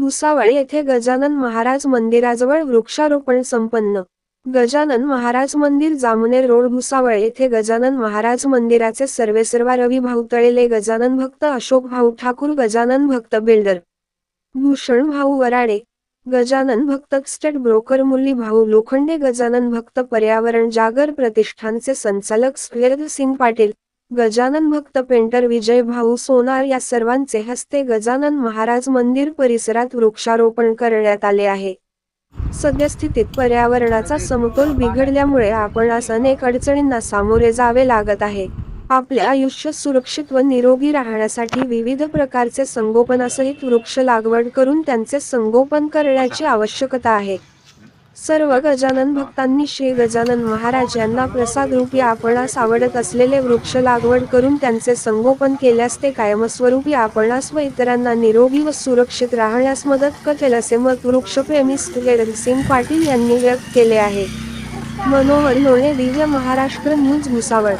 भुसावळ येथे गजानन महाराज मंदिराजवळ वृक्षारोपण संपन्न. गजानन महाराज मंदिर जामनेर रोड भुसावळ येथे गजानन महाराज मंदिराचे सर्वेसर्वा रवी भाऊ तळेले गजानन भक्त अशोक भाऊ ठाकूर गजानन भक्त बिल्डर भूषण भाऊ वराडे गजानन भक्त स्टेट ब्रोकर मुरली भाऊ लोखंडे गजानन भक्त पर्यावरण जागर प्रतिष्ठानचे संचालक सुरेंद्र सिंग पाटील गजानन भक्त पेंटर विजय भाऊ सोनार या सर्वांचे हस्ते गजानन महाराज मंदिर परिसरात वृक्षारोपण करण्यात आले आहे. सद्यस्थितीत पर्यावरणाचा समतोल बिघडल्यामुळे आपणास अनेक अडचणींना सामोरे जावे लागत आहे. आपले आयुष्य सुरक्षित व निरोगी राहण्यासाठी विविध प्रकारचे संगोपनासहित वृक्ष लागवड करून त्यांचे संगोपन करण्याची आवश्यकता आहे. सर्व गजानन भक्तांनी श्री गजानन महाराज यांना प्रसाद रूपी आपणास आवडत असलेले वृक्ष लागवड करून त्यांचे संगोपन केल्यास ते कायमस्वरूपी आपणास व इतरांना निरोगी व सुरक्षित राहण्यास मदत करेल असे मत वृक्षप्रेमी सिंग पाटील यांनी व्यक्त केले आहे. मनोहर लोणे दिव्य महाराष्ट्र न्यूज भुसावळ.